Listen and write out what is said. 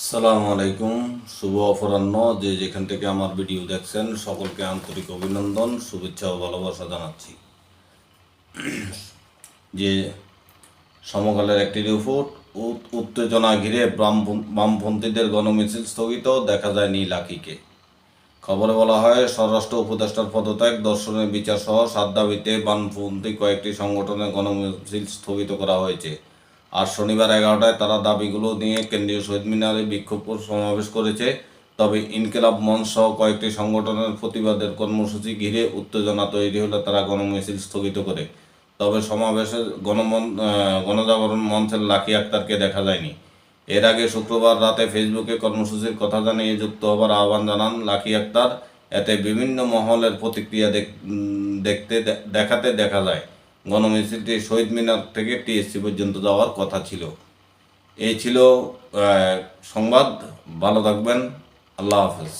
সালামু আলাইকুম। শুভ অপরাহ্ন। যে যেখান থেকে আমার ভিডিও দেখছেন, সকলকে আন্তরিক অভিনন্দন, শুভেচ্ছা ও ভালোবাসা জানাচ্ছি। যে সমকালের একটি রিপোর্ট, উত- উত্তেজনা ঘিরে বামপন- বামপন্থীদের গণমিছিল স্থগিত, দেখা যায় নীল আখিকে খবরে বলা হয়, স্বরাষ্ট্র উপদেষ্টার পদত্যাগ, দর্শনের বিচার সহ সাত দাবিতে বামপন্থী কয়েকটি সংগঠনের গণমিছিল স্থগিত করা হয়েছে। আর শনিবার এগারোটায় তারা দাবিগুলো নিয়ে কেন্দ্রীয় শহীদ মিনারে বিক্ষোভ সমাবেশ করেছে। তবে ইনকিলাব মঞ্চ সহ কয়েকটি সংগঠনের প্রতিবাদের কর্মসূচি ঘিরে উত্তেজনা তৈরি হলে তারা গণমিছিল স্থগিত করে। তবে সমাবেশে গণমন গণজাগরণ মঞ্চের লাকি আক্তারকে দেখা যায়নি। এর আগে শুক্রবার রাতে ফেসবুকে কর্মসূচির কথা জানিয়ে যুক্ত হবার আহ্বান জানান লাকি আক্তার। এতে বিভিন্ন মহলের প্রতিক্রিয়া দেখ- দেখতে দেখাতে দেখা যায়। গণমিছিলটি শহীদ মিনার থেকে টিএসসি পর্যন্ত যাওয়ার কথা ছিল। এই ছিল সংবাদ। ভালো থাকবেন। আল্লাহ হাফেজ।